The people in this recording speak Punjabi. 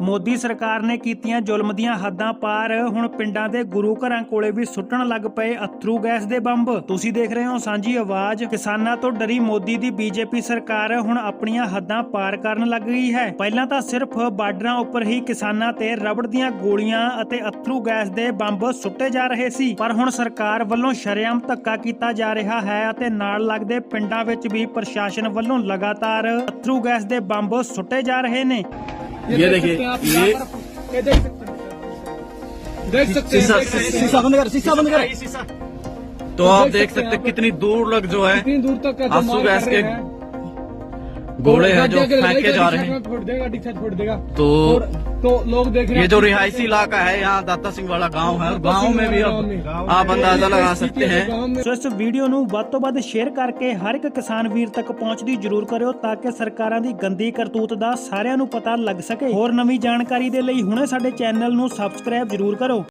ਮੋਦੀ ਸਰਕਾਰ ਨੇ ਕੀਤੀਆਂ ਜ਼ੁਲਮ ਦੀਆਂ ਹੱਦਾਂ ਪਾਰ, ਹੁਣ ਪਿੰਡਾਂ ਦੇ ਗੁਰੂ ਘਰਾਂ ਕੋਲੇ ਵੀ ਸੁੱਟਣ ਲੱਗ ਪਏ ਅਥਰੂ ਗੈਸ ਦੇ ਬੰਬ। ਤੁਸੀਂ ਦੇਖ ਰਹੇ ਹੋ ਸਾਂਝੀ ਆਵਾਜ਼। ਕਿਸਾਨਾਂ ਤੋਂ ਡਰੀ ਮੋਦੀ ਦੀ ਬੀਜੇਪੀ ਸਰਕਾਰ, ਹੁਣ ਆਪਣੀਆਂ ਹੱਦਾਂ ਪਾਰ ਕਰਨ ਲੱਗ ਗਈ ਹੈ। ਪਹਿਲਾਂ ਤਾਂ ਸਿਰਫ ਬਾਰਡਰਾਂ ਉੱਪਰ ਹੀ ਕਿਸਾਨਾਂ ਤੇ ਰਬੜ ਦੀਆਂ ਗੋਲੀਆਂ ਅਤੇ ਅਥਰੂ ਗੈਸ ਦੇ ਬੰਬ ਸੁੱਟੇ ਜਾ ਰਹੇ ਸੀ। ਪਰ ਹੁਣ ਸਰਕਾਰ ਵੱਲੋਂ ਸ਼ਰੇਆਮ ਧੱਕਾ ਕੀਤਾ ਜਾ ਰਿਹਾ ਹੈ ਅਤੇ ਨਾਲ ਲੱਗਦੇ ਪਿੰਡਾਂ ਵਿੱਚ ਵੀ ਪ੍ਰਸ਼ਾਸਨ ਵੱਲੋਂ ਲਗਾਤਾਰ ਅਥਰੂ ਗੈਸ ਦੇ ਬੰਬ ਸੁੱਟੇ ਜਾ ਰਹੇ ਨੇ। ये देखिए ये ये देख सकते हैं। देख सकते हैं शीशा बंद कर शीशा बंद कर। तो आप देख सकते हैं कितनी दूर लग जो है। कितनी दूर तक का जो कर रहे हैं। गोले हैं जो गाड़ी अगर फेंके लगाई जा तो रहे डिस्चार्ज हैं में फोड़ देगा डिस्चार्ज फोड़ देगा तो और तो लोग देख रहे ये हैं जो रिहायशी इलाका है यहाँ दाता सिंह वाला गांव है और गांव में भी अब आप अंदाजा लगा सकते हैं गाँव में ਸੋ ਇਸ ਵੀਡੀਓ ਨੂੰ ਵੱਧ ਤੋਂ ਵੱਧ ਸ਼ੇਅਰ ਕਰਕੇ ਹਰ ਇੱਕ ਕਿਸਾਨ ਵੀਰ ਤੱਕ ਪਹੁੰਚਦੀ ਜ਼ਰੂਰ ਕਰਿਓ ਤਾਂ ਕਿ ਸਰਕਾਰਾਂ ਦੀ ਗੰਦੀ ਕਰਤੂਤ ਦਾ ਸਾਰਿਆਂ ਨੂੰ ਪਤਾ ਲੱਗ ਸਕੇ ਹੋਰ ਨਵੀਂ ਜਾਣਕਾਰੀ ਦੇ ਲਈ ਹੁਣੇ ਸਾਡੇ ਚੈਨਲ ਨੂੰ ਸਬਸਕ੍ਰਾਈਬ ਜ਼ਰੂਰ ਕਰੋ